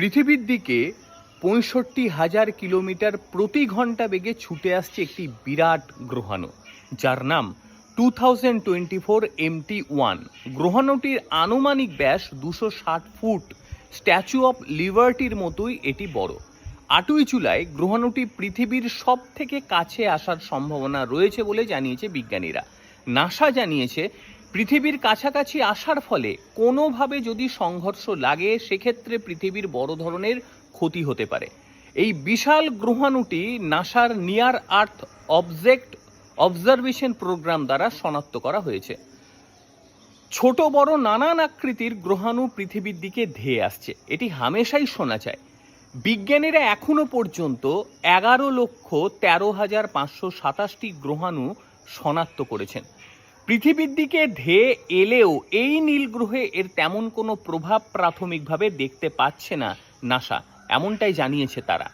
পৃথিবীর দিকে পঁয়ষট্টি হাজার কিলোমিটার প্রতি ঘণ্টা বেগে ছুটে আসছে একটি বিরাট গ্রহাণু, যার নাম two thousand twenty four MT one. গ্রহাণুটির আনুমানিক ব্যাস দুশো ষাট ফুট। স্ট্যাচু অফ লিবার্টির মতোই এটি বড়। আটই জুলাই গ্রহাণুটি পৃথিবীর সব থেকে কাছে আসার সম্ভাবনা রয়েছে বলে জানিয়েছে বিজ্ঞানীরা। নাসা জানিয়েছে পৃথিবীর কাছাকাছি আসার ফলে কোনোভাবে যদি সংঘর্ষ লাগে, সেক্ষেত্রে পৃথিবীর বড় ধরনের ক্ষতি হতে পারে। এই বিশাল গ্রহাণুটি নাসার near earth object observation programme দ্বারা শনাক্ত করা হয়েছে। ছোট, বড়, নানান আকৃতির গ্রহাণু পৃথিবীর দিকে ধেয়ে আসছে। এটি হামেশাই শোনা যায়। বিজ্ঞানীরা এখনও পর্যন্ত এগারো লক্ষ তেরো হাজার পাঁচশো সাতাশটি গ্রহাণু শনাক্ত করেছেন। পৃথিবীর দিকে ধেয়ে এলেও এই নীল গ্রহে এর তেমন কোনো প্রভাব প্রাথমিকভাবে দেখতে পাচ্ছে না নাসা, এমনটাই জানিয়েছে তারা।